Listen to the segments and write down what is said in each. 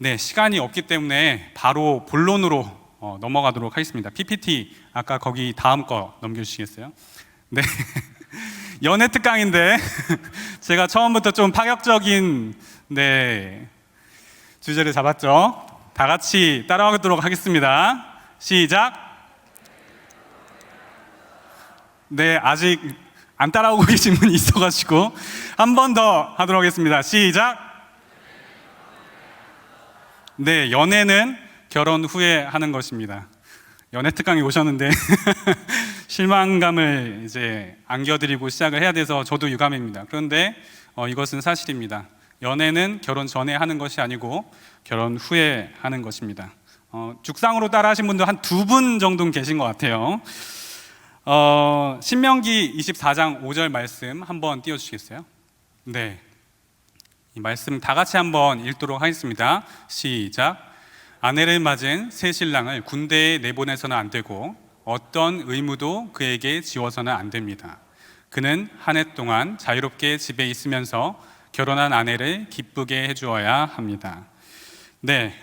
네, 시간이 없기 때문에 바로 본론으로 어, 넘어가도록 하겠습니다. PPT 아까 거기 다음 거 넘겨주시겠어요? 네, 연애 특강인데 제가 처음부터 좀 파격적인 네 주제를 잡았죠. 다 같이 따라가도록 하겠습니다. 시작. 네, 아직 안 따라오고 계신 분이 있어가지고 한 번 더 하도록 하겠습니다. 시작. 네, 연애는 결혼 후에 하는 것입니다. 연애 특강에 오셨는데 실망감을 이제 안겨드리고 시작을 해야 돼서 저도 유감입니다. 그런데 어, 이것은 사실입니다. 연애는 결혼 전에 하는 것이 아니고 결혼 후에 하는 것입니다. 어, 죽상으로 따라하신 분도 한 두 분 정도는 계신 것 같아요. 어, 신명기 24장 5절 말씀 한번 띄워주시겠어요? 네. 이 말씀 다 같이 한번 읽도록 하겠습니다. 시작. 아내를 맞은 새 신랑을 군대에 내보내서는 안 되고 어떤 의무도 그에게 지워서는 안 됩니다. 그는 한 해 동안 자유롭게 집에 있으면서 결혼한 아내를 기쁘게 해주어야 합니다. 네.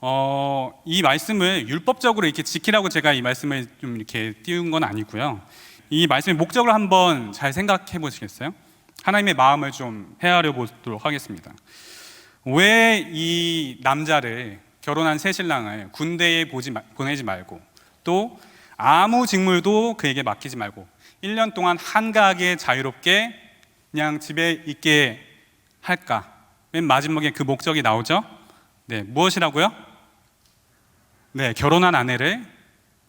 어, 이 말씀을 율법적으로 이렇게 지키라고 제가 이 말씀을 좀 이렇게 띄운 건 아니고요. 이 말씀의 목적을 한번 잘 생각해 보시겠어요? 하나님의 마음을 좀 헤아려 보도록 하겠습니다. 왜 이 남자를 결혼한 새 신랑을 군대에 보지 마- 보내지 말고 또 아무 직물도 그에게 맡기지 말고 1년 동안 한가하게 자유롭게 그냥 집에 있게 할까? 맨 마지막에 그 목적이 나오죠? 네, 무엇이라고요? 네, 결혼한 아내를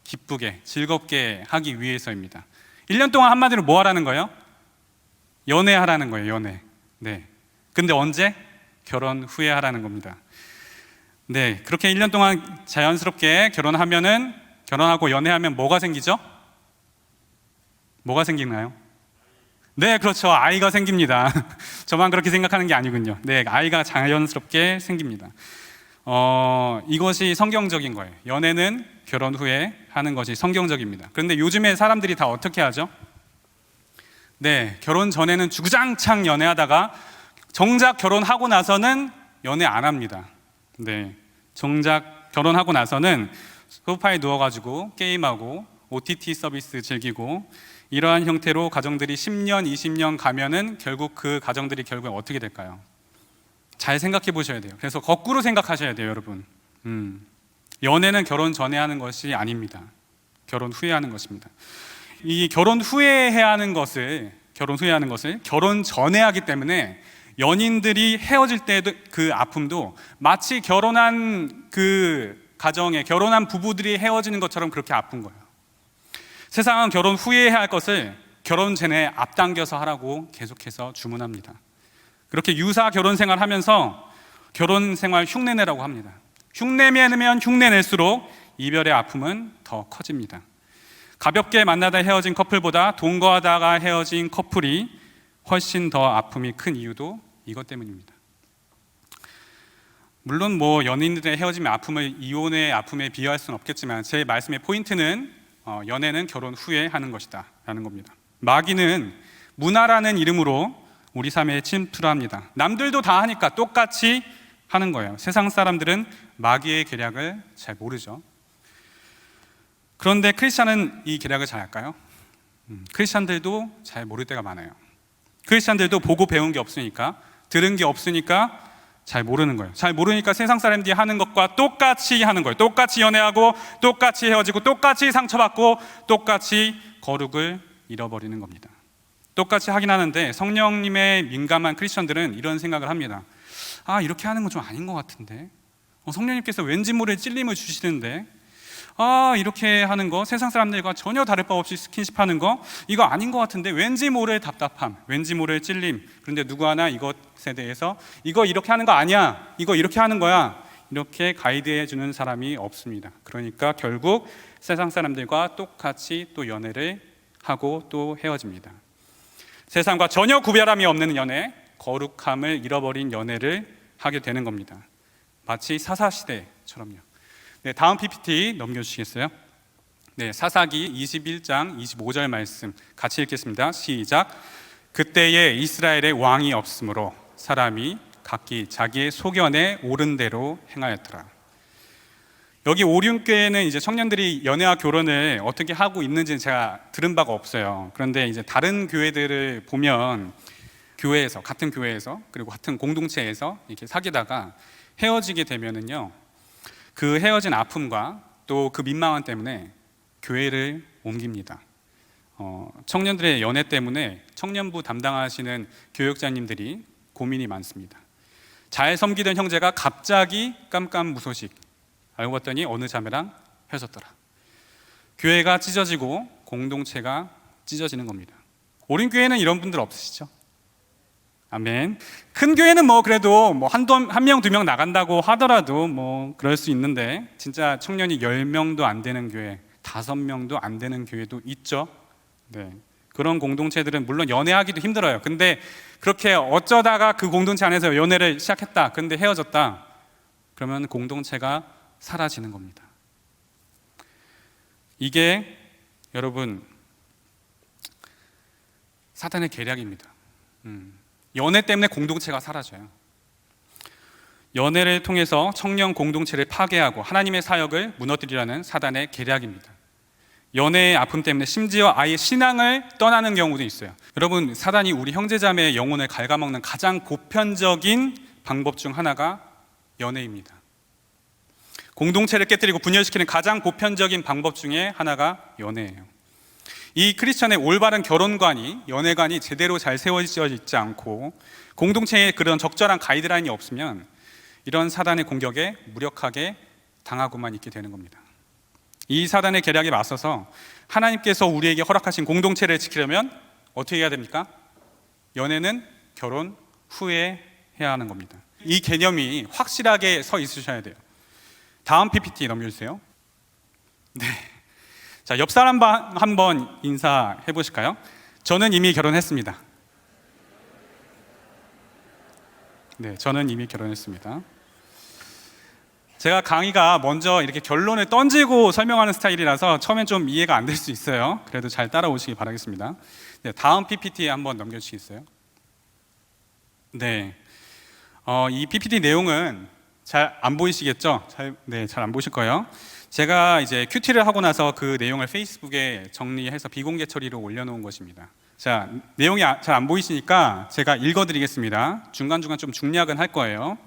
기쁘게 즐겁게 하기 위해서입니다. 1년 동안 한마디로 뭐 하라는 거예요? 연애하라는 거예요, 연애. 네. 근데 언제? 결혼 후에 하라는 겁니다. 네, 그렇게 1년 동안 자연스럽게 결혼하면은 결혼하고 연애하면 뭐가 생기죠? 뭐가 생기나요? 네, 그렇죠. 아이가 생깁니다. 저만 그렇게 생각하는 게 아니군요. 네, 아이가 자연스럽게 생깁니다. 어, 이것이 성경적인 거예요. 연애는 결혼 후에 하는 것이 성경적입니다. 그런데 요즘에 사람들이 다 어떻게 하죠? 네, 결혼 전에는 주구장창 연애하다가 정작 결혼하고 나서는 연애 안 합니다. 네, 정작 결혼하고 나서는 소파에 누워가지고 게임하고 OTT 서비스 즐기고 이러한 형태로 가정들이 10년, 20년 가면은 결국 그 가정들이 결국에 어떻게 될까요? 잘 생각해 보셔야 돼요. 그래서 거꾸로 생각하셔야 돼요, 여러분. 음, 연애는 결혼 전에 하는 것이 아닙니다. 결혼 후에 하는 것입니다. 이 결혼 후에 해야 하는 것을 결혼 후에 하는 것을 결혼 전에 하기 때문에 연인들이 헤어질 때도 그 아픔도 마치 결혼한 그 가정에 결혼한 부부들이 헤어지는 것처럼 그렇게 아픈 거예요. 세상은 결혼 후에 해야 할 것을 결혼 전에 앞당겨서 하라고 계속해서 주문합니다. 그렇게 유사 결혼 생활 하면서 결혼 생활 흉내내라고 합니다. 흉내내면 흉내낼수록 이별의 아픔은 더 커집니다. 가볍게 만나다 헤어진 커플보다 동거하다가 헤어진 커플이 훨씬 더 아픔이 큰 이유도 이것 때문입니다. 물론 뭐 연인들의 헤어짐의 아픔을 이혼의 아픔에 비유할 수는 없겠지만 제 말씀의 포인트는 어, 연애는 결혼 후에 하는 것이다라는 겁니다. 마귀는 문화라는 이름으로 우리 삶에 침투합니다. 남들도 다 하니까 똑같이 하는 거예요. 세상 사람들은 마귀의 계략을 잘 모르죠. 그런데 크리스천은 이 계략을 잘 알까요? 음, 크리스천들도 잘 모를 때가 많아요. 크리스천들도 보고 배운 게 없으니까 들은 게 없으니까 잘 모르는 거예요. 잘 모르니까 세상 사람들이 하는 것과 똑같이 하는 거예요. 똑같이 연애하고 똑같이 헤어지고 똑같이 상처받고 똑같이 거룩을 잃어버리는 겁니다. 똑같이 하긴 하는데 성령님의 민감한 크리스천들은 이런 생각을 합니다. 아 이렇게 하는 건 좀 아닌 것 같은데 어, 성령님께서 왠지 모르게 찔림을 주시는데 아 이렇게 하는 거 세상 사람들과 전혀 다를 바 없이 스킨십 하는 거 이거 아닌 것 같은데 왠지 모를 답답함 왠지 모를 찔림. 그런데 누구 하나 이것에 대해서 이거 이렇게 하는 거 아니야 이거 이렇게 하는 거야. 이렇게 가이드해 주는 사람이 없습니다. 그러니까 결국 세상 사람들과 똑같이 또 연애를 하고 또 헤어집니다. 세상과 전혀 구별함이 없는 연애 거룩함을 잃어버린 연애를 하게 되는 겁니다. 마치 사사시대처럼요 네, 다음 PPT 넘겨주시겠어요? 네, 사사기 21장 25절 말씀 같이 읽겠습니다. 시작. 그때에 이스라엘의 왕이 없으므로 사람이 각기 자기의 소견에 옳은 대로 행하였더라. 여기 오륜교회는 이제 청년들이 연애와 결혼을 어떻게 하고 있는지는 제가 들은 바가 없어요. 그런데 이제 다른 교회들을 보면 교회에서 같은 교회에서 그리고 같은 공동체에서 이렇게 사귀다가 헤어지게 되면은요 그 헤어진 아픔과 또 그 민망함 때문에 교회를 옮깁니다. 어, 청년들의 연애 때문에 청년부 담당하시는 교육자님들이 고민이 많습니다. 잘 섬기던 형제가 갑자기 깜깜무소식 알고 봤더니 어느 자매랑 헤어졌더라. 교회가 찢어지고 공동체가 찢어지는 겁니다. 오린 교회는 이런 분들 없으시죠? 아멘. 큰 교회는 뭐 그래도 뭐 뭐한명 두 명 나간다고 하더라도 뭐 그럴 수 있는데 진짜 청년이 열 명도 안 되는 교회, 다섯 명도 안 되는 교회도 있죠. 네. 그런 공동체들은 물론 연애하기도 힘들어요. 근데 그렇게 어쩌다가 그 공동체 안에서 연애를 시작했다. 근데 헤어졌다. 그러면 공동체가 사라지는 겁니다. 이게 여러분 사탄의 계략입니다. 음. 연애 때문에 공동체가 사라져요. 연애를 통해서 청년 공동체를 파괴하고 하나님의 사역을 무너뜨리라는 사단의 계략입니다. 연애의 아픔 때문에 심지어 아예 신앙을 떠나는 경우도 있어요. 여러분, 사단이 우리 형제자매의 영혼을 갉아먹는 가장 보편적인 방법 중 하나가 연애입니다. 공동체를 깨뜨리고 분열시키는 가장 보편적인 방법 중에 하나가 연애예요. 이 크리스천의 올바른 결혼관이 연애관이 제대로 잘 세워져 있지 않고 공동체에 그런 적절한 가이드라인이 없으면 이런 사단의 공격에 무력하게 당하고만 있게 되는 겁니다. 이 사단의 계략에 맞서서 하나님께서 우리에게 허락하신 공동체를 지키려면 어떻게 해야 됩니까? 연애는 결혼 후에 해야 하는 겁니다. 이 개념이 확실하게 서 있으셔야 돼요. 다음 PPT 넘겨주세요. 네. 자, 옆 사람 한번 인사해 보실까요? 저는 이미 결혼했습니다. 네, 저는 이미 결혼했습니다. 제가 강의가 먼저 이렇게 결론을 던지고 설명하는 스타일이라서 처음엔 좀 이해가 안 될 수 있어요. 그래도 잘 따라오시기 바라겠습니다. 네, 다음 PPT 한번 넘겨주시겠어요? 네, 어, 이 PPT 내용은 잘 안 보이시겠죠? 잘, 네, 잘 안 보실 거예요. 제가 이제 큐티를 하고 나서 그 내용을 페이스북에 정리해서 비공개 처리로 올려놓은 것입니다. 자, 내용이 잘 안 보이시니까 제가 읽어드리겠습니다. 중간중간 좀 중략은 할 거예요.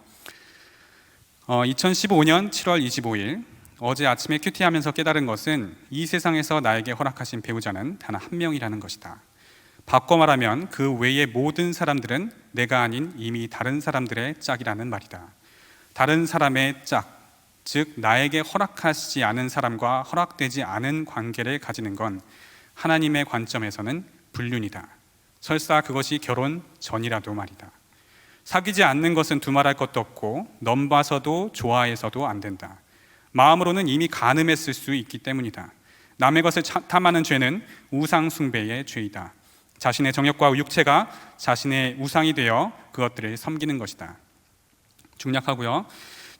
어, 2015년 7월 25일 어제 아침에 큐티하면서 깨달은 것은 이 세상에서 나에게 허락하신 배우자는 단 한 명이라는 것이다. 바꿔 말하면 그 외의 모든 사람들은 내가 아닌 이미 다른 사람들의 짝이라는 말이다. 다른 사람의 짝, 즉 나에게 허락하시지 않은 사람과 허락되지 않은 관계를 가지는 건 하나님의 관점에서는 불륜이다. 설사 그것이 결혼 전이라도 말이다. 사귀지 않는 것은 두말할 것도 없고 넘봐서도 좋아해서도 안 된다. 마음으로는 이미 가늠했을 수 있기 때문이다. 남의 것을 탐하는 죄는 우상 숭배의 죄이다. 자신의 정욕과 육체가 자신의 우상이 되어 그것들을 섬기는 것이다. 중략하고요.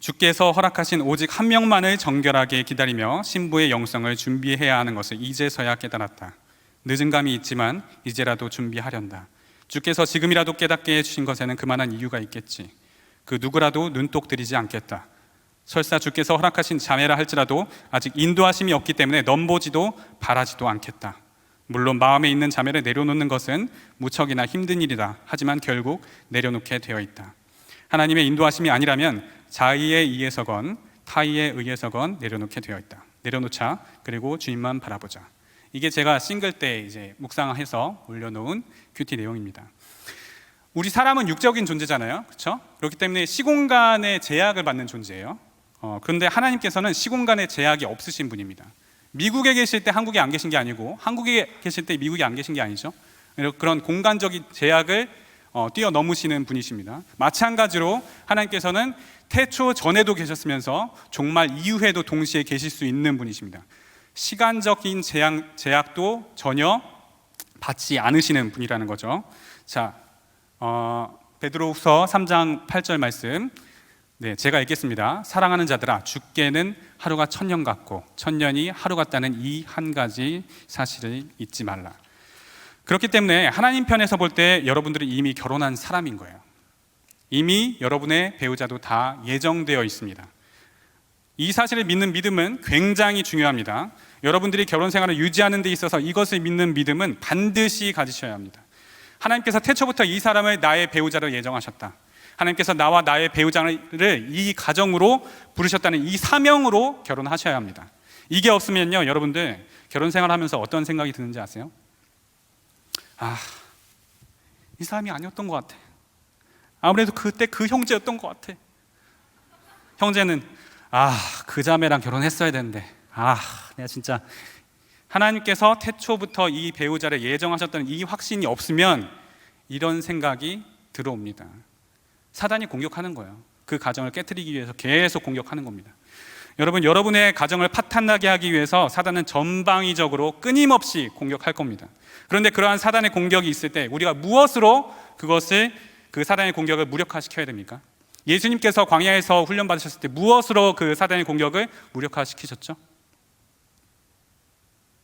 주께서 허락하신 오직 한 명만을 정결하게 기다리며 신부의 영성을 준비해야 하는 것을 이제서야 깨달았다. 늦은 감이 있지만 이제라도 준비하련다. 주께서 지금이라도 깨닫게 해주신 것에는 그만한 이유가 있겠지. 그 누구라도 눈독 들이지 않겠다. 설사 주께서 허락하신 자매라 할지라도 아직 인도하심이 없기 때문에 넘보지도 바라지도 않겠다. 물론 마음에 있는 자매를 내려놓는 것은 무척이나 힘든 일이다. 하지만 결국 내려놓게 되어 있다. 하나님의 인도하심이 아니라면 자의에 의해서건 타의에 의해서건 내려놓게 되어 있다. 내려놓자. 그리고 주님만 바라보자. 이게 제가 싱글 때 이제 묵상해서 올려놓은 큐티 내용입니다. 우리 사람은 육적인 존재잖아요, 그렇죠? 그렇기 때문에 시공간의 제약을 받는 존재예요. 어, 그런데 하나님께서는 시공간의 제약이 없으신 분입니다. 미국에 계실 때 한국에 안 계신 게 아니고 한국에 계실 때 미국에 안 계신 게 아니죠. 그런 공간적인 제약을 어, 뛰어넘으시는 분이십니다. 마찬가지로 하나님께서는 태초 전에도 계셨으면서 종말 이후에도 동시에 계실 수 있는 분이십니다. 시간적인 제약, 제약도 전혀 받지 않으시는 분이라는 거죠. 자, 어, 베드로후서 3장 8절 말씀. 네, 제가 읽겠습니다. 사랑하는 자들아, 주께는 하루가 천년 같고 천년이 하루 같다는 이 한 가지 사실을 잊지 말라. 그렇기 때문에 하나님 편에서 볼 때 여러분들은 이미 결혼한 사람인 거예요. 이미 여러분의 배우자도 다 예정되어 있습니다. 이 사실을 믿는 믿음은 굉장히 중요합니다. 여러분들이 결혼 생활을 유지하는 데 있어서 이것을 믿는 믿음은 반드시 가지셔야 합니다. 하나님께서 태초부터 이 사람을 나의 배우자로 예정하셨다. 하나님께서 나와 나의 배우자를 이 가정으로 부르셨다는 이 사명으로 결혼하셔야 합니다. 이게 없으면요, 여러분들 결혼 생활하면서 어떤 생각이 드는지 아세요? 아, 이 사람이 아니었던 것 같아. 아무래도 그때 그 형제였던 것 같아. 형제는 아, 그 자매랑 결혼했어야 되는데. 아, 내가 진짜 하나님께서 태초부터 이 배우자를 예정하셨다는 이 확신이 없으면 이런 생각이 들어옵니다. 사단이 공격하는 거예요. 그 가정을 깨뜨리기 위해서 계속 공격하는 겁니다. 여러분, 여러분의 가정을 파탄나게 하기 위해서 사단은 전방위적으로 끊임없이 공격할 겁니다. 그런데 그러한 사단의 공격이 있을 때 우리가 무엇으로 그것을 그 사단의 공격을 무력화시켜야 됩니까? 예수님께서 광야에서 훈련 받으셨을 때 무엇으로 그 사단의 공격을 무력화시키셨죠?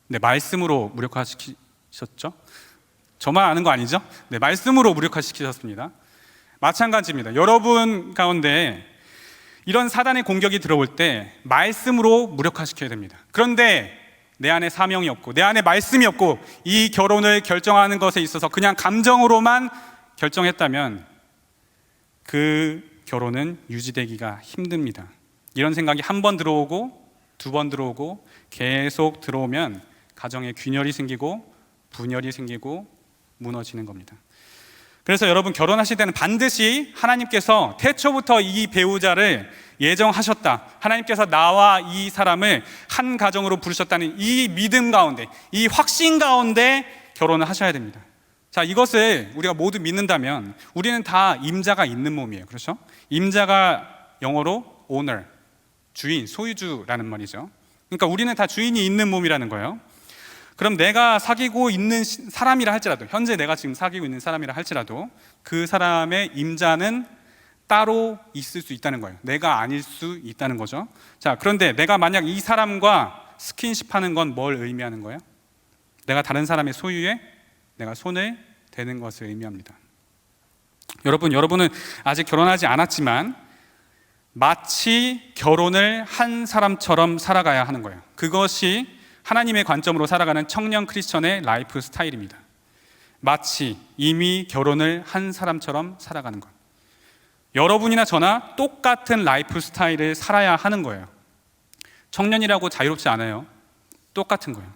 네, 말씀으로 무력화시키셨죠? 저만 아는 거 아니죠? 네, 말씀으로 무력화시키셨습니다. 마찬가지입니다. 여러분 가운데 이런 사단의 공격이 들어올 때 말씀으로 무력화시켜야 됩니다. 그런데 내 안에 사명이 없고 내 안에 말씀이 없고 이 결혼을 결정하는 것에 있어서 그냥 감정으로만 결정했다면 그 결혼은 유지되기가 힘듭니다. 이런 생각이 한 번 들어오고 두 번 들어오고 계속 들어오면 가정에 균열이 생기고 분열이 생기고 무너지는 겁니다. 그래서 여러분 결혼하실 때는 반드시 하나님께서 태초부터 이 배우자를 예정하셨다. 하나님께서 나와 이 사람을 한 가정으로 부르셨다는 이 믿음 가운데, 이 확신 가운데 결혼을 하셔야 됩니다. 자, 이것을 우리가 모두 믿는다면 우리는 다 임자가 있는 몸이에요. 그렇죠? 임자가 영어로 owner, 주인, 소유주라는 말이죠. 그러니까 우리는 다 주인이 있는 몸이라는 거예요. 그럼 내가 사귀고 있는 시- 사람이라 할지라도 현재 내가 지금 사귀고 있는 사람이라 할지라도 그 사람의 임자는 따로 있을 수 있다는 거예요. 내가 아닐 수 있다는 거죠. 자, 그런데 내가 만약 이 사람과 스킨십 하는 건 뭘 의미하는 거예요? 내가 다른 사람의 소유에 내가 손을 대는 것을 의미합니다. 여러분, 여러분은 아직 결혼하지 않았지만 마치 결혼을 한 사람처럼 살아가야 하는 거예요. 그것이 하나님의 관점으로 살아가는 청년 크리스천의 라이프 스타일입니다. 마치 이미 결혼을 한 사람처럼 살아가는 것. 여러분이나 저나 똑같은 라이프 스타일을 살아야 하는 거예요. 청년이라고 자유롭지 않아요. 똑같은 거예요.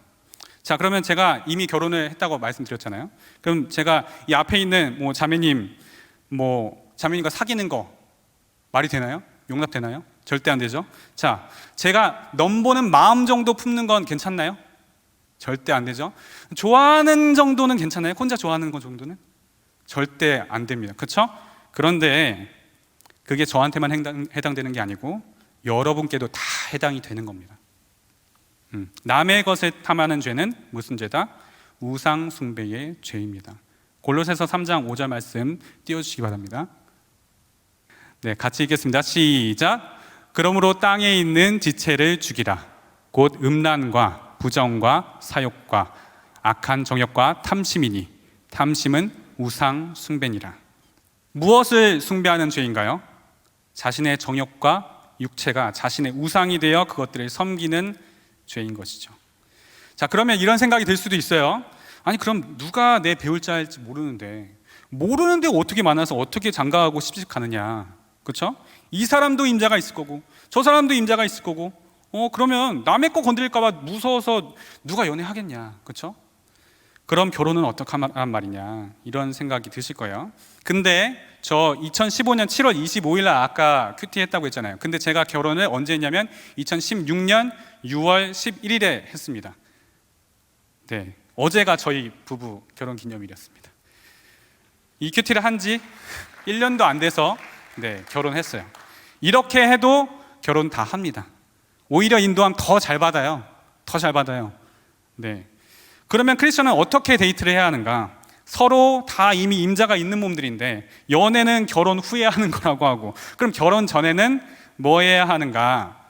자, 그러면 제가 이미 결혼을 했다고 말씀드렸잖아요. 그럼 제가 이 앞에 있는 뭐 자매님, 뭐 자매님과 사귀는 거 말이 되나요? 용납되나요? 절대 안 되죠. 자, 제가 넘보는 마음 정도 품는 건 괜찮나요? 절대 안 되죠. 좋아하는 정도는 괜찮아요? 혼자 좋아하는 것 정도는? 절대 안 됩니다. 그렇죠? 그런데 그게 저한테만 해당, 해당 되는 게 아니고 여러분께도 다 해당이 되는 겁니다. 음, 남의 것에 탐하는 죄는 무슨 죄다? 우상 숭배의 죄입니다. 골로새서 3장 5절 말씀 띄워주시기 바랍니다. 네, 같이 읽겠습니다. 시작. 그러므로 땅에 있는 지체를 죽이라. 곧 음란과 부정과 사욕과 악한 정욕과 탐심이니 탐심은 우상 숭배니라. 무엇을 숭배하는 죄인가요? 자신의 정욕과 육체가 자신의 우상이 되어 그것들을 섬기는 죄인 것이죠. 자, 그러면 이런 생각이 들 수도 있어요. 아니, 그럼 누가 내 배울 자일지 모르는데, 모르는데 어떻게 만나서 어떻게 장가하고 시집 가느냐. 그렇죠? 이 사람도 임자가 있을 거고, 저 사람도 임자가 있을 거고, 어, 그러면 남의 거 건드릴까봐 무서워서 누가 연애하겠냐. 그렇죠? 그럼 결혼은 하란 말이냐. 이런 생각이 드실 거예요. 근데 저 2015년 7월 25일 날 아까 큐티 했다고 했잖아요. 근데 제가 결혼을 언제 했냐면 2016년 6월 11일에 했습니다. 네. 어제가 저희 부부 결혼 기념일이었습니다. 이 큐티를 한 지 1년도 안 돼서 네, 결혼했어요. 이렇게 해도 결혼 다 합니다. 오히려 인도하면 더잘 받아요. 더 잘 받아요. 네. 그러면 크리스천은 어떻게 데이트를 해야 하는가? 서로 다 이미 임자가 있는 몸들인데 연애는 결혼 후에 하는 거라고 하고 그럼 결혼 전에는 뭐 해야 하는가?